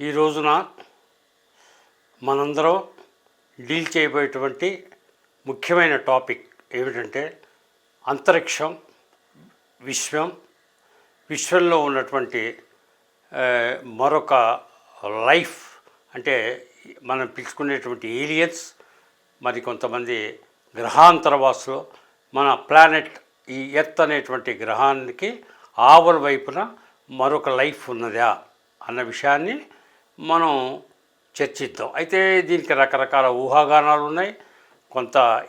ఈ రోజున మనందరం డీల్ చేయబోయేటువంటి ముఖ్యమైన టాపిక్ ఏమిటంటే అంతరిక్షం విశ్వం విశ్వంలో ఉన్నటువంటి మరొక లైఫ్ అంటే మనం పిలుచుకునేటువంటి ఏలియన్స్ మరి కొంతమంది గ్రహాంతరవాసులు మన ప్లానెట్ ఈ ఎర్త్ అనేటువంటి గ్రహానికి ఆవల వైపున మరొక లైఫ్ ఉన్నదా అన్న విషయాన్ని మనం చర్చిద్దాం. అయితే దీనికి రకరకాల ఊహాగానాలు ఉన్నాయి. కొంత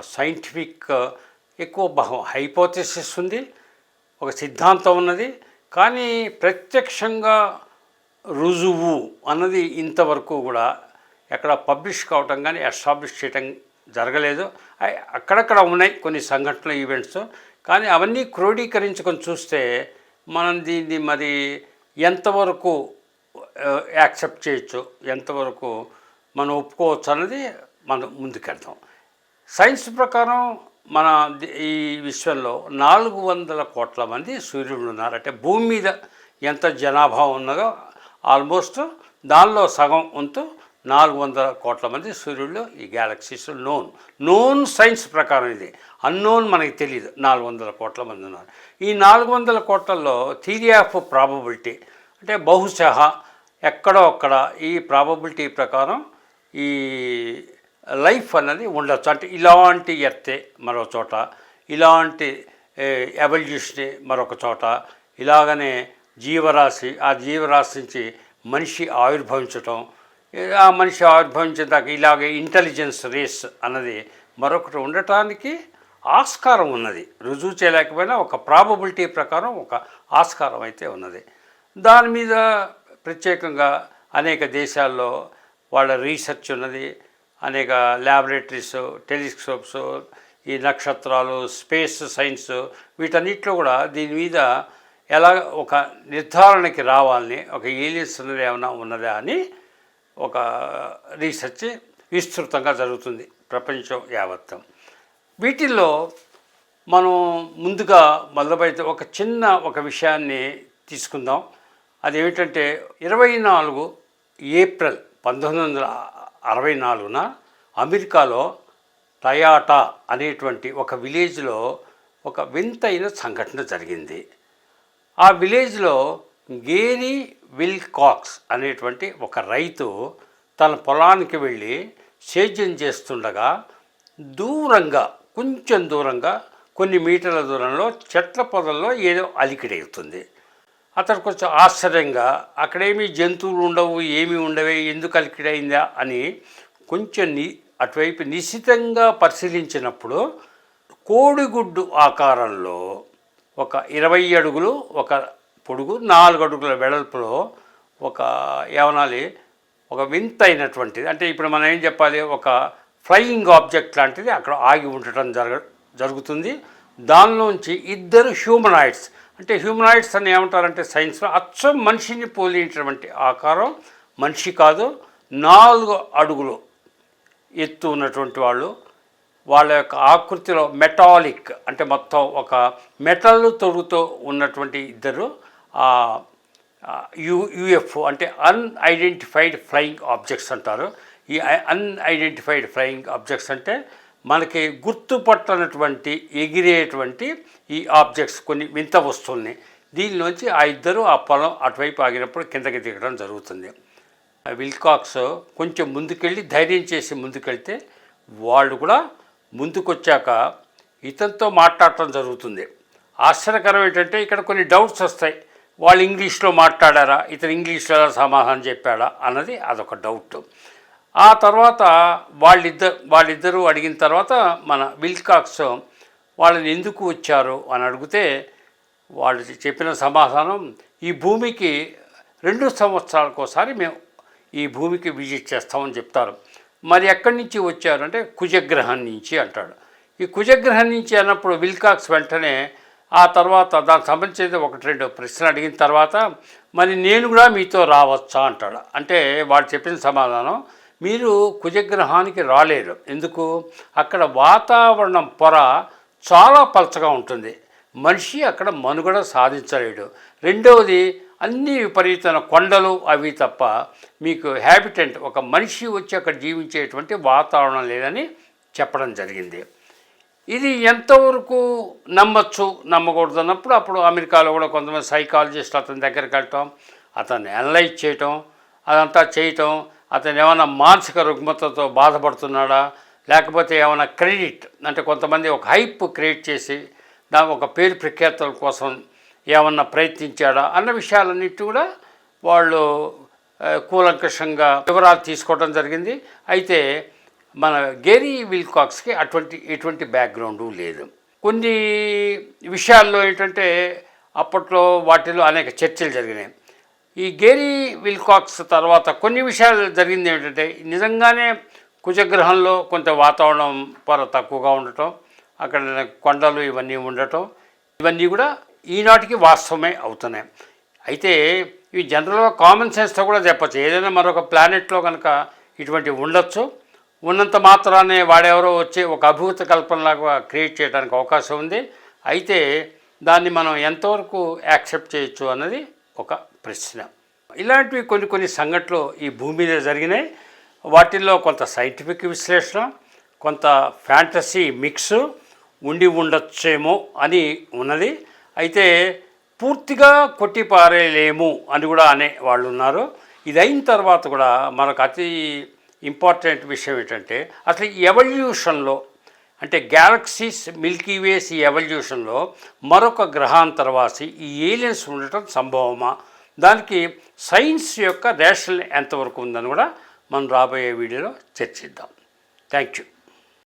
సైంటిఫిక్ ఎక్కువ బహు హైపోథెసిస్ ఉంది. ఒక సిద్ధాంతం ఉన్నది. కానీ ప్రత్యక్షంగా రుజువు అన్నది ఇంతవరకు కూడా ఎక్కడ పబ్లిష్ కావటం కానీ ఎస్టాబ్లిష్ చేయటం జరగలేదు. అక్కడక్కడ ఉన్నాయి కొన్ని సంఘటనలు ఈవెంట్స్. కానీ అవన్నీ క్రోడీకరించుకొని చూస్తే మనం దీన్ని మరి ఎంతవరకు యాక్సెప్ట్ చేయొచ్చు. ఎంతవరకు మనం ఒప్పుకోవచ్చు అన్నది మనం ముందుకెళ్తాం. సైన్స్ ప్రకారం మన ఈ విశ్వంలో నాలుగు వందల కోట్ల మంది సూర్యుడు ఉన్నారు. అంటే భూమి మీద ఎంత జనాభా ఉన్నదో ఆల్మోస్ట్ దానిలో సగం ఉంటూ నాలుగు వందల కోట్ల మంది సూర్యుడు ఈ గ్యాలక్సీస్ నోన్. నోన్ సైన్స్ ప్రకారం ఇది. అన్నోన్ మనకి తెలియదు నాలుగు వందల కోట్ల మంది ఉన్నారు. ఈ నాలుగు వందల కోట్లలో థీరీ ఆఫ్ ప్రాబబిలిటీ అంటే బహుశా ఎక్కడో అక్కడ ఈ ప్రాబబిలిటీ ప్రకారం ఈ లైఫ్ అనేది ఉండొచ్చు. అంటే ఇలాంటి ఎర్తే మరో చోట ఇలాంటి ఎవల్యూషన్ మరొక చోట ఇలాగనే జీవరాశి ఆ జీవరాశి నుంచి మనిషి ఆవిర్భవించటం ఆ మనిషి ఆవిర్భవించిన దాకా ఇలాగే ఇంటెలిజెన్స్ రేస్ అన్నది మరొకటి ఉండటానికి ఆస్కారం ఉన్నది. రుజువు చేయలేకపోయినా ఒక ప్రాబబిలిటీ ప్రకారం ఒక ఆస్కారం అయితే ఉన్నది. దాని మీద ప్రత్యేకంగా అనేక దేశాల్లో వాళ్ళ రీసెర్చ్ ఉన్నది. అనేక ల్యాబొరేటరీస్ టెలిస్కోప్స్ ఈ నక్షత్రాలు స్పేస్ సైన్స్ వీటన్నిటిలో కూడా దీని మీద ఎలా ఒక నిర్ధారణకి రావాలని ఒక ఏలియన్స్ ఉన్నది ఏమైనా ఉన్నదా అని ఒక రీసెర్చ్ విస్తృతంగా జరుగుతుంది ప్రపంచం యావత్తం. వీటిల్లో మనం ముందుగా మొదలుపెడితే ఒక చిన్న ఒక విషయాన్ని తీసుకుందాం. అదేమిటంటే ఇరవై నాలుగు ఏప్రిల్ పంతొమ్మిది వందల అరవై నాలుగున అమెరికాలో టయాటా అనేటువంటి ఒక విలేజ్లో ఒక వింతైన సంఘటన జరిగింది. ఆ విలేజ్లో గేరీ విల్కాక్స్ అనేటువంటి ఒక రైతు తన పొలానికి వెళ్ళి సేద్యం చేస్తుండగా దూరంగా కొంచెం దూరంగా కొన్ని మీటర్ల దూరంలో చెట్ల పొదల్లో ఏదో అలికిడెగుతుంది అతను కొంచెం ఆశ్చర్యంగా అక్కడేమీ జంతువులు ఉండవు ఏమీ ఉండవే ఎందుకు అలికిడైందా? అని కొంచెం ని అటువైపు నిశితంగా పరిశీలించినప్పుడు కోడిగుడ్డు ఆకారంలో ఒక ఇరవై అడుగులు ఒక పొడుగు నాలుగు అడుగుల వెడల్పులో ఒక ఏమనాలి ఒక వింతైనటువంటిది అంటే ఇప్పుడు మనం ఏం చెప్పాలి ఒక ఫ్లయింగ్ ఆబ్జెక్ట్ లాంటిది అక్కడ ఆగి ఉండటం జరగ జరుగుతుంది. దానిలోంచి ఇద్దరు హ్యూమనాయిడ్స్. అంటే హ్యూమనాయిడ్స్ అని ఏమంటారంటే సైన్స్లో అచ్చం మనిషిని పోలినటువంటి ఆకారం మనిషి కాదు నాలుగు అడుగులు ఎత్తు ఉన్నటువంటి వాళ్ళు. వాళ్ళ యొక్క ఆకృతిలో మెటాలిక్ అంటే మొత్తం ఒక మెటల్ తొడుగుతో ఉన్నటువంటి ఇద్దరు. యు యుఎఫ్ఓ అంటే అన్ఐడెంటిఫైడ్ ఫ్లయింగ్ ఆబ్జెక్ట్స్ అంటారు. ఈ అన్ఐడెంటిఫైడ్ ఫ్లయింగ్ ఆబ్జెక్ట్స్ అంటే మనకి గుర్తుపట్టనటువంటి ఎగిరేటువంటి ఈ ఆబ్జెక్ట్స్ కొన్ని వింత వస్తువుల్ని. దీనిలోంచి ఆ ఇద్దరు ఆ పొలం అటువైపు ఆగినప్పుడు కిందకి దిగడం జరుగుతుంది. విల్కాక్స్ కొంచెం ముందుకెళ్ళి ధైర్యం చేసి ముందుకెళ్తే వాళ్ళు కూడా ముందుకొచ్చాక ఇతనితో మాట్లాడటం జరుగుతుంది. ఆశ్చర్యకరం ఏంటంటే ఇక్కడ కొన్ని డౌట్స్ వస్తాయి. వాళ్ళు ఇంగ్లీష్లో మాట్లాడారా? ఇతను ఇంగ్లీష్లో ఎలా సమాధానం చెప్పాడా? అన్నది అదొక డౌట్. ఆ తర్వాత వాళ్ళిద్దరు వాళ్ళిద్దరూ అడిగిన తర్వాత మన విల్కాక్స్ వాళ్ళని ఎందుకు వచ్చారు అని అడిగితే వాళ్ళు చెప్పిన సమాధానం ఈ భూమికి రెండు సంవత్సరాలకోసారి మేము ఈ భూమికి విజిట్ చేస్తామని చెప్తారు. మరి ఎక్కడి నుంచి వచ్చారు అంటే కుజగ్రహం నుంచి అంటాడు. ఈ కుజగ్రహం నుంచి అన్నప్పుడు విల్కాక్స్ వెంటనే ఆ తర్వాత దానికి సంబంధించిన ఒకటి రెండు ప్రశ్నలు అడిగిన తర్వాత మరి నేను కూడా మీతో రావచ్చా అంటాడు. అంటే వాళ్ళు చెప్పిన సమాధానం మీరు కుజగ్రహానికి రాలేరు. ఎందుకు? అక్కడ వాతావరణం పొర చాలా పలచగా ఉంటుంది. మనిషి అక్కడ మనుగడ సాధించలేడు. రెండవది అన్ని విపరీతమైన కొండలు అవి తప్ప మీకు హ్యాబిటెంట్ ఒక మనిషి వచ్చి అక్కడ జీవించేటువంటి వాతావరణం లేదని చెప్పడం జరిగింది. ఇది ఎంతవరకు నమ్మచ్చు? నమ్మకూడదు అన్నప్పుడు అప్పుడు అమెరికాలో కూడా కొంతమంది సైకాలజిస్ట్ అతని దగ్గరికి వెళ్ళటం అతన్ని అనలైజ్ చేయటం అదంతా చేయటం అతను ఏమైనా మానసిక రుగ్మతతో బాధపడుతున్నాడా? లేకపోతే ఏమైనా క్రెడిట్ అంటే కొంతమంది ఒక హైప్ క్రియేట్ చేసి దాని ఒక పేరు ప్రఖ్యాతుల కోసం ఏమన్నా ప్రయత్నించాడా? అన్న విషయాలన్నిటి కూడా వాళ్ళు కూలంకషంగా వివరాలు తీసుకోవడం జరిగింది. అయితే మన గేరీ విల్కాక్స్కి అటువంటి ఎటువంటి బ్యాక్గ్రౌండు లేదు. కొన్ని విషయాల్లో ఏంటంటే అప్పట్లో వాటిలో అనేక చర్చలు జరిగినాయి. ఈ గేరీ విల్కాక్స్ తర్వాత కొన్ని విషయాలు జరిగింది ఏంటంటే నిజంగానే కుజగ్రహంలో కొంత వాతావరణం పొర తక్కువగా ఉండటం అక్కడ కొండలు ఇవన్నీ ఉండటం ఇవన్నీ కూడా ఈనాటికి వాస్తవమే అవుతున్నాయి. అయితే ఇవి జనరల్గా కామన్ సెన్స్తో కూడా చెప్పచ్చు. ఏదైనా మరొక ప్లానెట్లో కనుక ఇటువంటివి ఉండొచ్చు. ఉన్నంత మాత్రానే వాడెవరో వచ్చి ఒక అభూత కల్పనలాగా క్రియేట్ చేయడానికి అవకాశం ఉంది. అయితే దాన్ని మనం ఎంతవరకు యాక్సెప్ట్ చేయొచ్చు అన్నది ఒక ప్రశ్న. ఇలాంటివి కొన్ని కొన్ని సంఘటనలు ఈ భూమి మీద జరిగినాయి. వాటిల్లో కొంత సైంటిఫిక్ విశ్లేషణ కొంత ఫ్యాంటసీ మిక్స్ ఉండి ఉండొచ్చేమో అని ఉన్నది. అయితే పూర్తిగా కొట్టిపారేయలేము అని కూడా అనే వాళ్ళు ఉన్నారు ఇది అయిన తర్వాత కూడా మనకు అతి ఇంపార్టెంట్ విషయం ఏంటంటే అసలు ఎవల్యూషన్లో అంటే గ్యాలక్సీస్ మిల్కీ వేస్ ఈ ఎవల్యూషన్లో మరొక గ్రహాంతరవాసి ఈ ఏలియన్స్ ఉండటం సంభవమా? దానికి సైన్స్ యొక్క రేషనల్ ఎంతవరకు ఉందని కూడా మనం రాబోయే వీడియోలో చర్చిద్దాం. Thank you